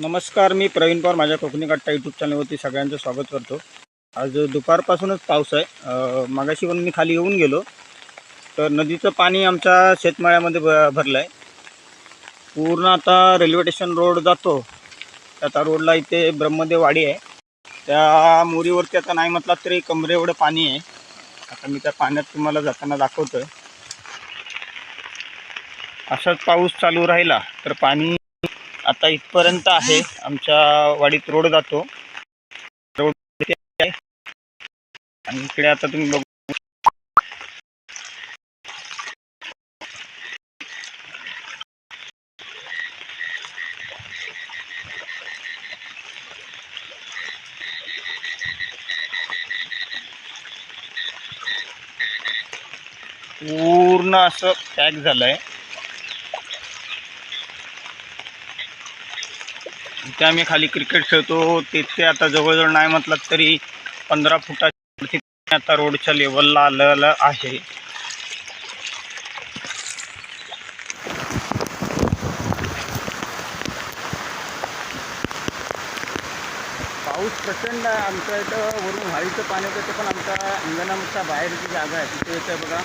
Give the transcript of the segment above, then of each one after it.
नमस्कार मी प्रवीण पवार माझ्या कोकणी कट्टा यूट्यूब चॅनलवरती सगळ्यांचं स्वागत करतो. आज दुपारपासूनच पाऊस आहे. मागाशी पण मी खाली येऊन गेलो. तर नदीचं पाणी आमच्या शेतमाळ्यामध्ये भ भरलं आहे पूर्ण आता रेल्वे स्टेशन रोड जातो. त्या रोडला इथे ब्रह्मदेव वाडी आहे. त्या मोरीवरती आता नाही म्हटलं तरी कमरे एवढं पाणी आहे. आता मी त्या पाण्यात तुम्हाला जाताना दाखवतो आहे असाच पाऊस चालू राहिला तर पाणी आता इथपर्यंत आहे. आमच्या वाडीत रोड जातो. रोड आहे. आणि इकडे आता तुम्ही बघू पूर्ण असं पॅक झालंय. इथे आम्ही खाली क्रिकेट खेळतो. तिथे आता जवळजवळ नाही म्हटलं तरी पंधरा फुटाची आता रोडच्या लेवलला आलेलं आहे. पाऊस प्रचंड आहे. आमच्या इथं वरून व्हाळीचं पाणी येतं पण आमच्या अंगणाच्या बाहेरची जागा आहे. तिथे येतं आहे बघा.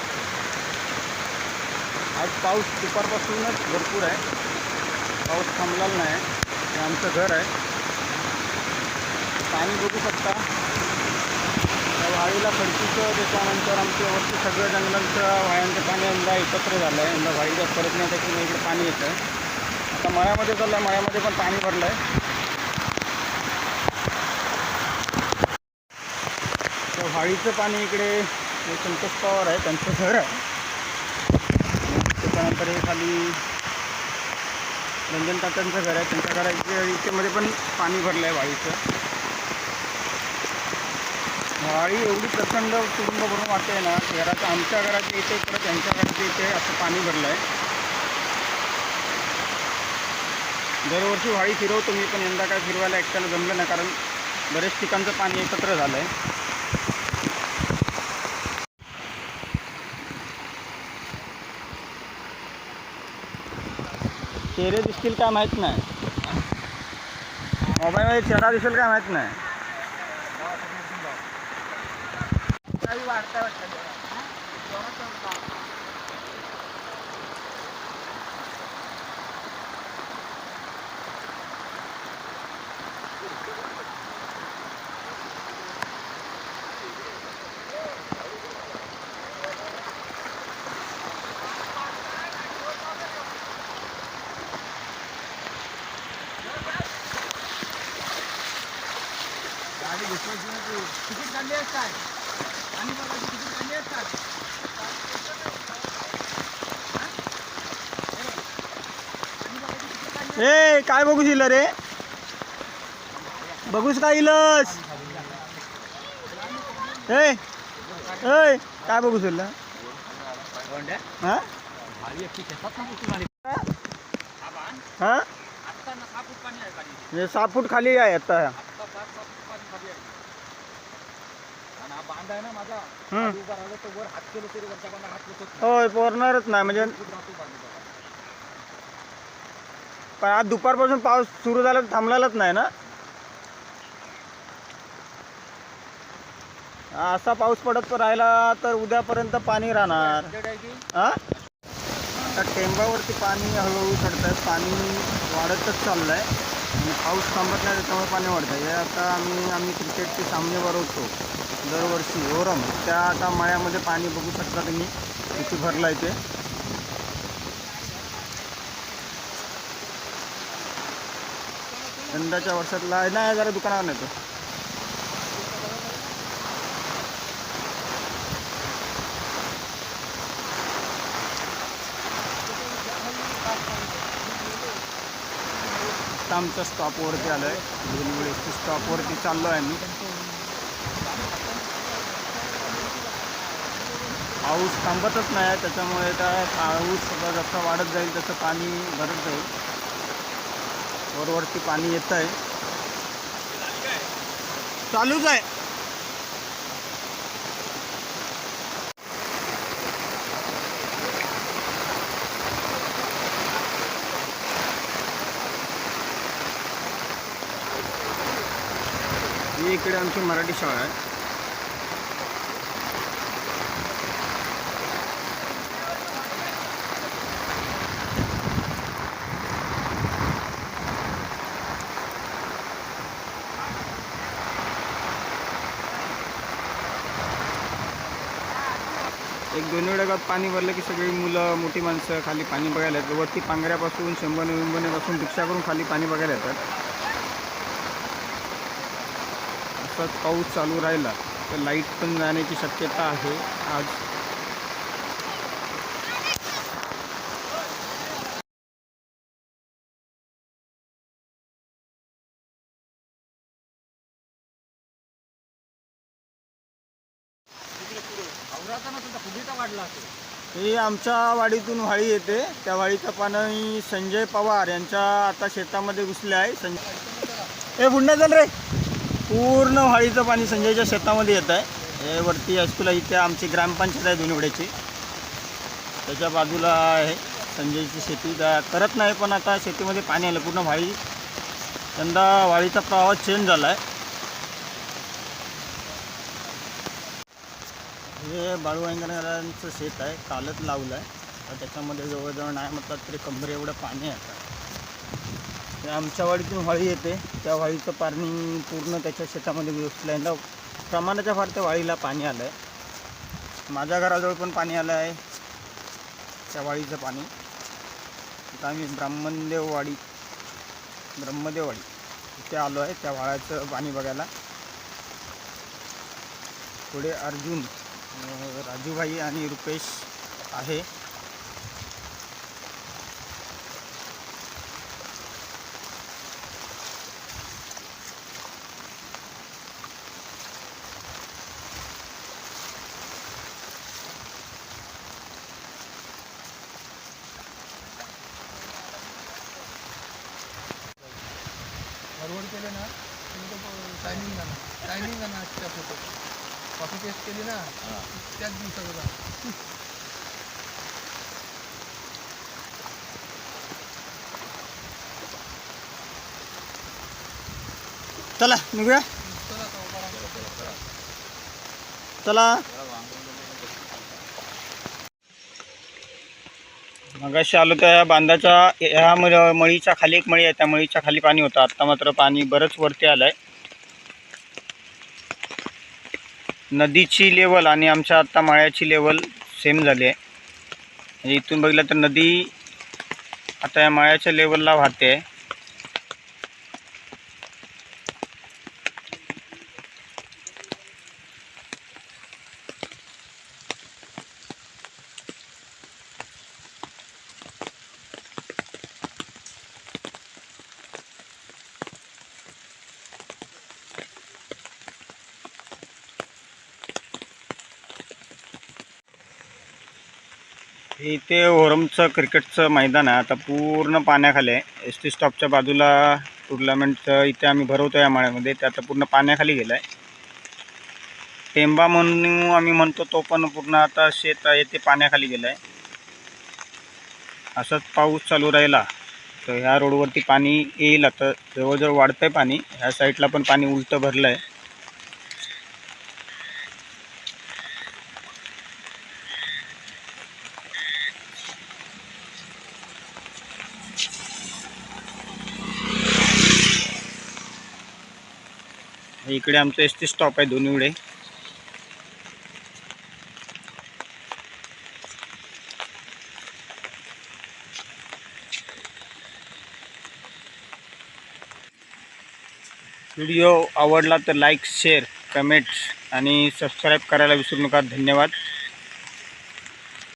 आज पाऊस दुपारपासूनच भरपूर आहे. पाऊस थांबलेला नाही. हे आमचं घर आहे. पाणी बघू शकता. त्या वाळीला खडकीचं त्याच्यानंतर आमच्या वरती सगळ्या जंगलांचं वायांचं पाणी यंदा एकत्र झालं आहे यंदा वाळी जास्त परत नाही त्याच्यामुळे इकडे पाणी येतं आहे आता मळ्यामध्ये चाललं आहे मळ्यामध्ये पण पाणी भरलं आहे तर वाळीचं पाणी इकडे हे संतोष पवार आहे. त्यांचं घर आहे. त्याच्यानंतर हे खाली रंजन काकांचं घर आहे. त्यांच्या घराच्या इथेमध्ये पण पाणी भरलं आहे वाळीचं. वाळी एवढी प्रचंड कुटुंब भरून वाटते ना घराचं आमच्या घराच्या इथे परत त्यांच्या घराच्या इथे असं पाणी भरलं आहे दरवर्षी वाळी फिरवतो मी पण यंदा काय फिरवायला एकट्याला जमलं नाही कारण बरेच ठिकाणचं पाणी एकत्र झालं आहे चेहरे दिसतील काय माहीत नाही. मोबाईलमध्ये चेहरा दिसेल काय माहीत नाही. ए काय बघू दिलं रे? बघूच काय इलस? ए ए काय बघू दिलं हा? हा? सहा फूट खाली आहे आता. होय पोरणारच नाही म्हणजे पण आज दुपारपासून पाऊस सुरू झाला तर थांबलेलाच नाही ना? असा पाऊस पडत राहिला तर उद्यापर्यंत पाणी राहणार. आता टेंबावरती पाणी हळूहळू चढत आहे पाणी वाढतच चाललं आहे आणि पाऊस थांबत नाही त्याच्यामुळे पाणी वाढतं हे आता आम्ही आम्ही क्रिकेटचे सामने भरवतो दरवर्षी ओरम. त्या आता मळ्यामध्ये पाणी बघू शकता तुम्ही किती भरला आहे ते. यंदाच्या वर्षातला नाही जरा दुकानावर नेतो. आता आमच्या स्टॉपवरती आलो आहे दोन वेळेस स्टॉपवरती चाललो आहे मी पाऊस थांबतच नाही त्याच्यामुळे त्या पाऊस जसं वाढत जाईल तसं पाणी भरत जाईल. वरवरती पाणी येत आहे चालूच आहे. ही इकडे आमची मराठी शाळा आहे. एक दोन वेळा पाणी भरलं की सगळी मुलं मोठी माणसं खाली पाणी बघायला येतात. वरती पांगऱ्यापासून शंभर विंबनेपासून रिक्षा करून खाली पाणी बघायला येतात. असाच पाऊस चालू राहिला तर लाइट पण जाण्याची शक्यता आहे आज. ही आमच्या वाडीतून वाळी येते. त्या वाळीचं पाणी संजय पवार यांच्या आता शेतामध्ये घुसले आहे. संजय ए बुंडा चल रे. पूर्ण वाळीचं पाणी संजयच्या शेतामध्ये येत आहे. हे वरती हायस्कूल आहे इथे आमची ग्रामपंचायत आहे दोनवड्याची त्याच्या बाजूला आहे संजयची शेती. त्या करत नाही पण आता शेतीमध्ये पाणी आलं. पूर्ण वाळी यंदा वाळीचा प्रवाह चेंज झाला आहे हे बाळू वांगणकरांचं शेत आहे. कालच लावलं आहे तर त्याच्यामध्ये जवळजवळ नाही म्हटलं तरी कंबर एवढं पाणी आहे आमच्या वाडीतून वाळी येते. त्या वाळीचं पाणी पूर्ण त्याच्या शेतामध्ये व्यवस्थित आहे. ना प्रमाणाच्या फार त्या वाळीला पाणी आलं आहे माझ्या घराजवळ पण पाणी आलं आहे. त्या वाळीचं पाणी. आता आम्ही ब्राह्मणदेववाडी ब्रह्मदेववाडी इथे आलो आहे. त्या वाळ्याचं पाणी बघायला. पुढे अर्जुन राजूभाई आणि रुपेश आहे. केले ना टायमिंग ना टायमिंग ना आजच्या फोटो. कॉपी पेस्ट केली ना त्याच दिवसाचं चला निघूया. चला. चला. मगाशी आलो त्या बांधाच्या ह्या मळ- मळीच्या खाली एक मळी आहे त्या मळीच्या खाली पाणी होतं. आत्ता मात्र पाणी बरंच वरती आलं आहे नदीची लेवल आणि आमच्या आत्ता माळ्याची लेवल सेम झाली आहे. म्हणजे इथून बघितलं तर नदी आता या माळ्याच्या लेवलला वाहते. आहे इथे ओरमचं क्रिकेटचं मैदान आहे. आता पूर्ण पाण्याखाली आहे. एस टी स्टॉपच्या बाजूला टुर्नामेंटचं इथे आम्ही भरवतो या माळ्यामध्ये. ते आता पूर्ण पाण्याखाली गेलं आहे टेंबा म्हणून आम्ही म्हणतो तो पण पूर्ण आता शेत आहे ते पाण्याखाली गेलं आहे असंच पाऊस चालू राहिला तर ह्या रोडवरती पाणी येईल. आता जवळजवळ वाढतं आहे पाणी. ह्या साईडला पण पाणी उलटं भरलं आहे इकडे आमचं एस टी स्टॉप आहे दोन्हीवडे व्हिडिओ आवडला तर लाईक शेअर कमेंट आणि सबस्क्राईब करायला विसरू नका. धन्यवाद.